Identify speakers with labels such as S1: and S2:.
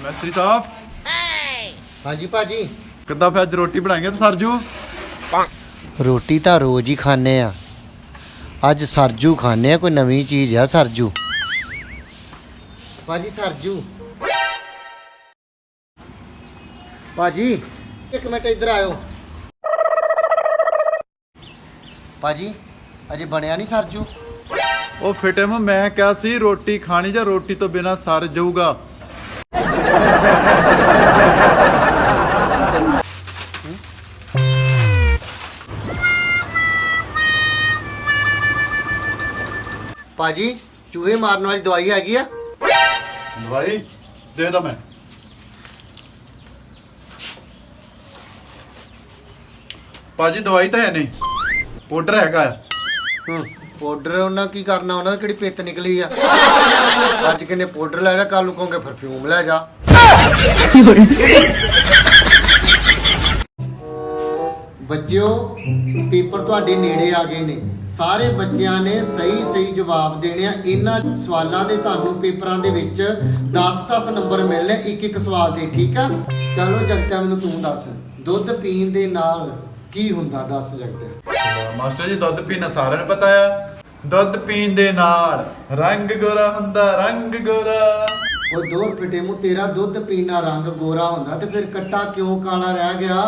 S1: ਮਿਸਤਰੀ ਸਾਹਿਬ।
S2: ਹਾਂਜੀ ਭਾਜੀ।
S1: ਕਿੱਦਾਂ ਫਿਰ ਅੱਜ ਰੋਟੀ ਬਣਾਏਂਗੇ ਤੇ ਸਰਜੂ?
S2: ਰੋਟੀ ਤਾਂ ਰੋਜ਼ ਹੀ ਖਾਣੇ ਆ। ਅੱਜ ਸਰਜੂ ਖਾਣੇ ਆ ਕੋਈ ਨਵੀਂ ਚੀਜ਼ ਆ ਸਰਜੂ। ਭਾਜੀ ਸਰਜੂ। ਭਾਜੀ ਇੱਕ ਮਿੰਟ ਇੱਧਰ ਆਇਓ। ਭਾਜੀ ਅਜੇ ਬਣਿਆ ਨਹੀਂ ਸਰਜੂ?
S1: ਉਹ ਫਿਟਮ ਮੈਂ ਕਿਹਾ ਸੀ ਰੋਟੀ ਖਾਣੀ ਜਾਂ ਰੋਟੀ ਤੋਂ ਬਿਨਾ ਸਰ ਜਾਊਗਾ।
S2: ਭਾਜੀ ਚੂਹੇ ਮਾਰਨ ਵਾਲੀ ਦਵਾਈ ਹੈਗੀ ਆ?
S1: ਦਵਾਈ? ਦੇ ਦਾਂ ਮੈਂ। ਭਾਜੀ ਦਵਾਈ ਤਾਂ ਹੈ ਨਹੀਂ। ਪਾਊਡਰ ਹੈਗਾ। ਆ।
S2: ਹੂੰ। ਪਾਊਡਰ ਉਹਨਾਂ ਕੀ ਕਰਨਾ ਉਹਨਾਂ ਦੀ ਕਿਹੜੀ ਪਿੱਤ ਨਿਕਲੀ ਆ? ਅੱਜ ਕਿਨੇ ਪਾਊਡਰ ਲੈ ਜਾ ਕੱਲ ਨੂੰ ਕਹੋਗੇ ਪਰਫਿਊਮ ਲੈ ਜਾ। ਬੱਚਿਓ ਪੇਪਰ ਤੁਹਾਡੇ ਨੇੜੇ ਆ ਗਏ ਨੇ। ਸਾਰੇ ਬੱਚਿਆਂ ਨੇ ਸਹੀ ਸਹੀ ਜਵਾਬ ਦੇਣੇ ਆ। ਇਹਨਾਂ ਸਵਾਲਾਂ ਦੇ ਤੁਹਾਨੂੰ ਪੇਪਰਾਂ ਦੇ ਵਿੱਚ 10-10 ਨੰਬਰ ਮਿਲਣੇ ਇੱਕ ਇੱਕ ਸਵਾਲ ਦੇ ਠੀਕ ਆ? ਚਲੋ ਜਗਤਾ ਮੈਨੂੰ ਤੂੰ ਦੱਸ। ਦੁੱਧ ਪੀਣ ਦੇ ਨਾਲ ਕੀ ਹੁੰਦਾ ਦੱਸ ਜਗਤਾ
S1: ਮਾਸਟਰ ਜੀ ਦੁੱਧ ਪੀਣਾ ਸਾਰਿਆਂ ਨੂੰ ਪਤਾ ਆ। ਦੁੱਧ ਪੀਣ ਦੇ ਨਾਲ ਰੰਗ ਗੋਰਾ ਹੁੰਦਾ ਰੰਗ ਗੋਰਾ।
S2: ਉਹ ਦੋ ਫਿਟੇ ਮੂੰ ਤੇਰਾ ਦੁੱਧ ਪੀਣਾ ਰੰਗ ਗੋਰਾ ਹੁੰਦਾ ਤੇ ਫਿਰ ਕੱਟਾ ਕਿਉਂ ਕਾਲਾ ਰਹਿ ਗਿਆ?